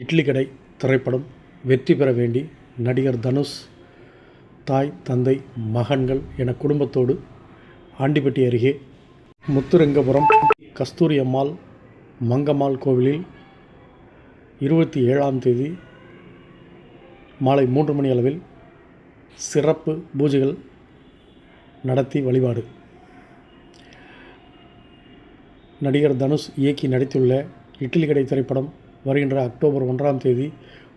இட்லி கடை திரைப்படம் வெற்றி பெற வேண்டி நடிகர் தனுஷ் தாய் தந்தை மகன்கள் என குடும்பத்தோடு ஆண்டிப்பட்டி அருகே முத்துரங்கபுரம் கஸ்தூரி அம்மாள் மங்கம்மாள் கோவிலில் இருபத்தி ஏழாம் தேதி மாலை மூன்று மணி அளவில் சிறப்பு பூஜைகள் நடத்தி வழிபாடு. நடிகர் தனுஷ் இயக்கி நடித்துள்ள இட்லி கடை திரைப்படம் வருகின்ற அக்டோபர் ஒன்றாம் தேதி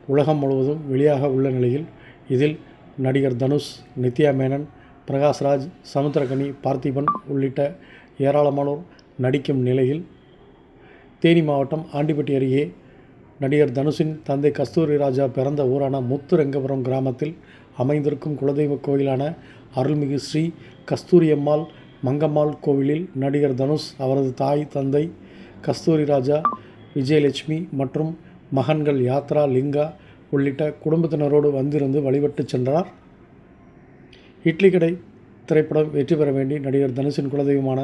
உலகம் முழுவதும் வெளியாக உள்ள நிலையில் இதில் நடிகர் தனுஷ் நித்யா மேனன் பிரகாஷ்ராஜ் சமுத்திரகனி பார்த்திபன் உள்ளிட்ட ஏராளமானோர் நடிக்கும் நிலையில் தேனி மாவட்டம் ஆண்டிப்பட்டி அருகே நடிகர் தனுஷின் தந்தை கஸ்தூரி ராஜா பிறந்த ஊரான முத்துரங்கபுரம் கிராமத்தில் அமைந்திருக்கும் குலதெய்வ கோயிலான அருள்மிகு ஸ்ரீ கஸ்தூரியம்மாள் மங்கம்மாள் கோவிலில் நடிகர் தனுஷ் அவரது தாய் தந்தை கஸ்தூரி ராஜா விஜயலட்சுமி மற்றும் மகன்கள் யாத்ரா லிங்கா உள்ளிட்ட குடும்பத்தினரோடு வந்திருந்து வழிபட்டு சென்றார். இட்லி கடை திரைப்படம் வெற்றி பெற வேண்டி நடிகர் தனுஷின் குலதெய்வமான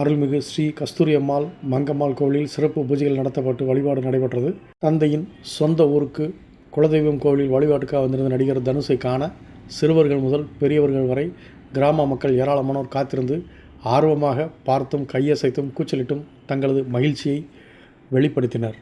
அருள்மிகு ஸ்ரீ கஸ்தூரி அம்மாள் மங்கம்மாள் கோவிலில் சிறப்பு பூஜைகள் நடத்தப்பட்டு வழிபாடு நடைபெற்றது. தந்தையின் சொந்த ஊருக்கு குலதெய்வம் கோவிலில் வழிபாட்டுக்காக வந்திருந்த நடிகர் தனுஷை காண சிறுவர்கள் முதல் பெரியவர்கள் வரை கிராம மக்கள் ஏராளமானோர் காத்திருந்து ஆர்வமாக பார்த்தும் கையசைத்தும் கூச்சலிட்டும் தங்களது மகிழ்ச்சியை வெளிப்படுத்தினர்.